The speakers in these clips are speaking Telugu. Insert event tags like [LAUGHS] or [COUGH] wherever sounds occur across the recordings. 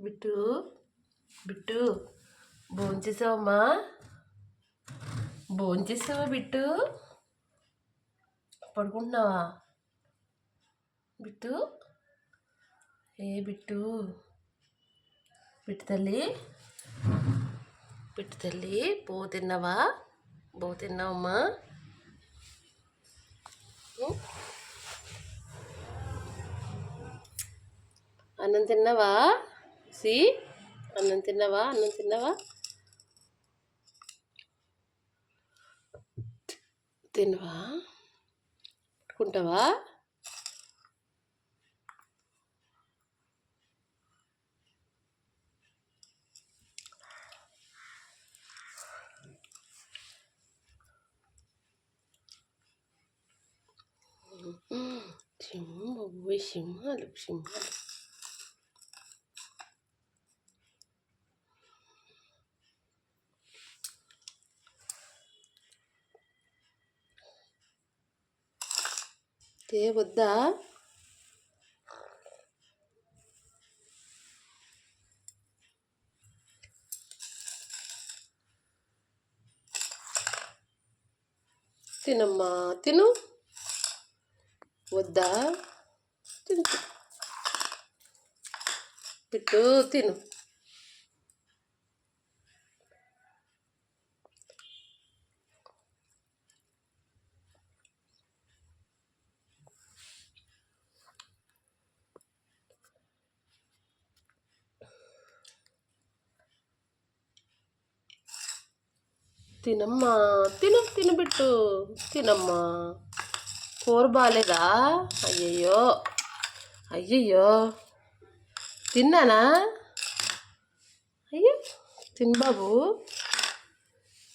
బిట్టు బిట్టు. భోంచేసావమ్మా భోంచేసావా బిట్టు? పడుకుంటున్నావా? బిట్టు? ఏ బిట్టు? బిట్టు తల్లి? బిట్టు తల్లి పో తిన్నావా? బో తిన్నావమ్మా? అన్నం తిన్నావా? సి అన్నం తిన్నావా అన్నం తిన్నావా తినవా పట్టుకుంటావా సింహ సింహాలు సింహాలు ఓకే వద్దా? తినమ్మా తిను. వద్దా? తిను. పిట్టు తిను. తినమ్మా తిను తినబిట్టు తినమ్మా. కూర బాగాలేదా అయ్యయ్యో అయ్యయ్యో. తిన్నానా? అయ్యో తిను బాబు.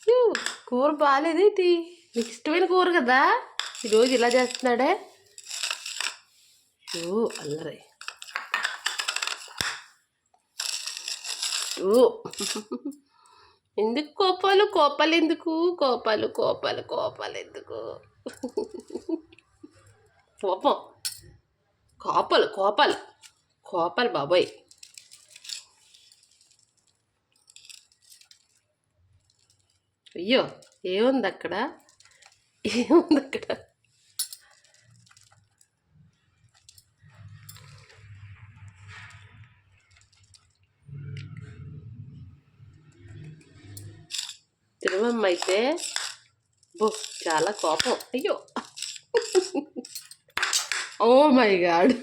అయ్యో, కూర బాగాలేదేంటి నీకు ఇష్టమైన కూర కదా? ఈరోజు ఇలా చేస్తున్నాడే? అయ్యో అల్లరే. ఓ ఎందుకు కోపాలు? కోపాలు ఎందుకు? కోపాలు కోపాలు కోపాలు ఎందుకు? కోపం. కోపాలు కోపాలు. కోపాలు బాబోయ్. అయ్యో ఏముంది అక్కడ ఏముంది అక్కడ తిరుమమ్మ అయితే బో చాలా కోపం. అయ్యో. Oh my god.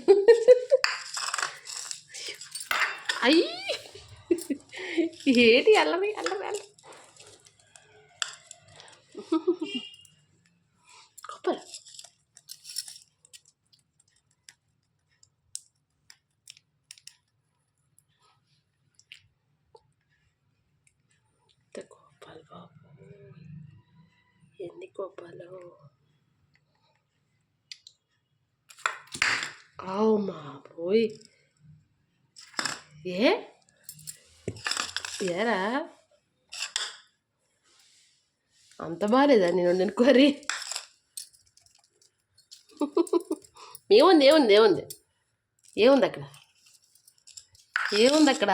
అయ్యి. ఏంటి అల్లరి అల్లరి అల్ల కోపలు ఎంత కోపాలు బాబు ఎన్ని కోపాలు ఆవు మా పోయి ఏ ఏరా అంత బాగాలేదా నేను వండిన కర్రీ [LAUGHS] ఏముంది ఏముంది ఏముంది? ఏముంది అక్కడ? ఏముంది అక్కడ?